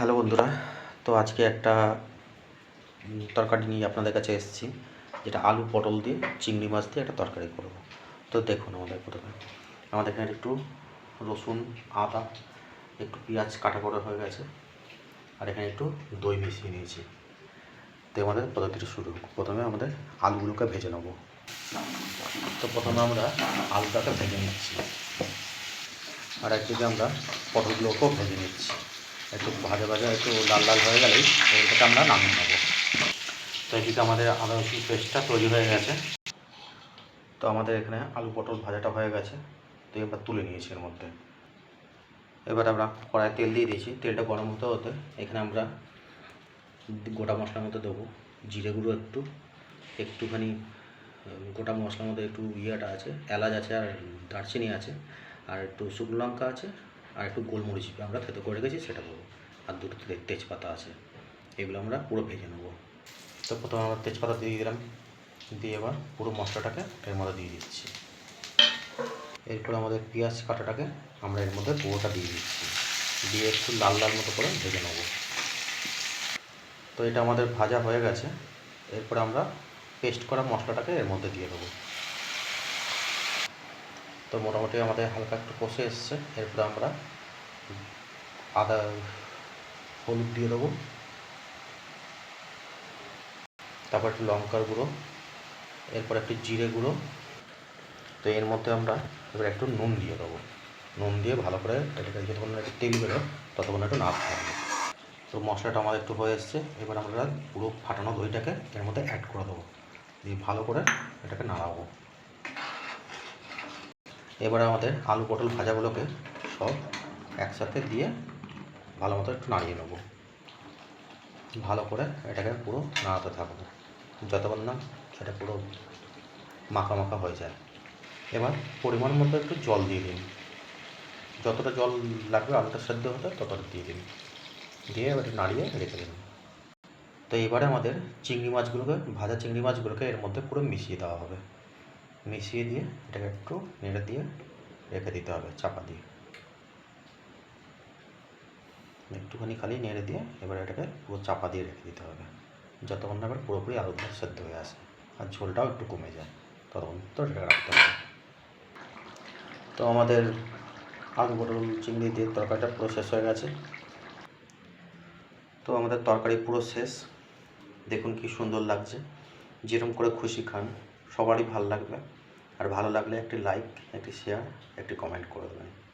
Hello বন্ধুরা, তো আজকে একটা তরকারি নিয়ে আপনাদের কাছে এসেছি, যেটা আলু পটল দিয়ে চিংড়ি মাছ দিয়ে একটা তরকারি করব। তো দেখুন আমাদের প্রথমে, আমাদের এখানে একটু রসুন, আদা, একটু পেঁয়াজ কাটা করা হয়ে গেছে, আর এখানে একটু দই মিশিয়ে নিয়েছি। তো আমাদের পদ্ধতিটা শুরু প্রথমে আমাদের আলুগুলোকে ভেজে নেব। তো প্রথমে আমরা আলুটাকে ভেজে নিচ্ছি। আর একদিকে আমরা পটলগুলোকেও ভেজে নিচ্ছি। একটু ভাজা ভাজা, একটু লাল লাল হয়ে গেলেই এটাকে আমরা নামিয়ে নেব। তো এদিকে আমাদের আদা রসুন পেস্টটা তৈরি হয়ে গেছে। তো আমাদের এখানে আলু পটল ভাজাটা হয়ে গেছে। তো এবার তুলে নিয়েছি এর মধ্যে। এবার আমরা কড়াই তেল দিয়ে দিয়েছি। তেলটা গরম হতে হতে এখানে আমরা গোটা মশলার মতো দেবো। জিরে গুঁড়ো একটু, একটুখানি গোটা মশলার মধ্যে একটু ইয়েটা আছে, এলাচ আছে আর দারচিনি আছে, আর একটু শুকনো লঙ্কা আছে আর একটু গোলমরিচ আমরা থেতো করে রেখেছি সেটা দেবো। আর দুটো তেজপাতা আছে, এগুলো আমরা পুরো ভেজে নেব। তো প্রথমে আমরা তেজপাতা দিয়ে দিলাম। দিয়ে এবার পুরো মশলাটাকে এর মধ্যে দিয়ে দিচ্ছি। এরপর আমাদের পেঁয়াজ কাটাটাকে আমরা এর মধ্যে পুরোটা দিয়ে দিচ্ছি। দিয়ে একটু লাল লাল মতো করে ভেজে নেব। তো এটা আমাদের ভাজা হয়ে গেছে। এরপর আমরা পেস্ট করা মশলাটাকে এর মধ্যে দিয়ে দেবো। তো মোটামুটি আমাদের হালকা একটু কষে এসছে। এরপর আমরা আদা, হলুদ দিয়ে দেবো। তারপর একটু লঙ্কার গুঁড়ো, এরপর একটু জিরে গুঁড়ো। তো এর মধ্যে আমরা এবার একটু নুন দিয়ে দেবো। নুন দিয়ে ভালো করে এটাকে যতক্ষণ একটু তেল বেরো ততক্ষণ একটু নাড়তে হবে। তো মশলাটা আমাদের একটু হয়ে এসছে। এবার আমরা পুরো ফাটানো দইটাকে এর মধ্যে অ্যাড করে দেবো। দিয়ে ভালো করে এটাকে নাড়াবো। এবারে আমাদের আলু পটল ভাজাগুলোকে সব একসাথে দিয়ে ভালো মতো একটু নাড়িয়ে নেব। ভালো করে এটাকে পুরো নাড়াতে থাকব। যতক্ষণ না সেটা পুরো মাখা মাখা হয়ে যায়। এবার পরিমাণ মতো একটু জল দিয়ে দিন। যতটা জল লাগবে আলুটা সেদ্ধ হতে ততটা দিয়ে দিন। দিয়ে এবার নাড়িয়ে রেখে দিন। তো এবারে আমাদের চিংড়ি মাছগুলোকে, ভাজা চিংড়ি মাছগুলোকে এর মধ্যে পুরো মিশিয়ে দেওয়া হবে। মিশিয়ে দিয়ে এটাকে একটু নেড়ে দিয়ে রেখে দিতে হবে, চাপা দিয়ে। একটুখানি খালি নেড়ে দিয়ে এবার এটাকে পুরো চাপা দিয়ে রেখে দিতে হবে। যতক্ষণ না এবার পুরোপুরি আলুটা সেদ্ধ হয়ে আসে আর ঝোলটাও একটু কমে যায়, ততক্ষণ তো এটাকে রাখতে হবে। তো আমাদের আলু পটল চিংড়ি দিয়ে তরকারিটা পুরো শেষ হয়ে গেছে। তো আমাদের তরকারি পুরো শেষ। দেখুন কি সুন্দর লাগছে। যেরকম করে খুশি খান, সবারই ভালো লাগবে। আর ভালো লাগলে একটি লাইক একটি শেয়ার একটি কমেন্ট করে দেবেন।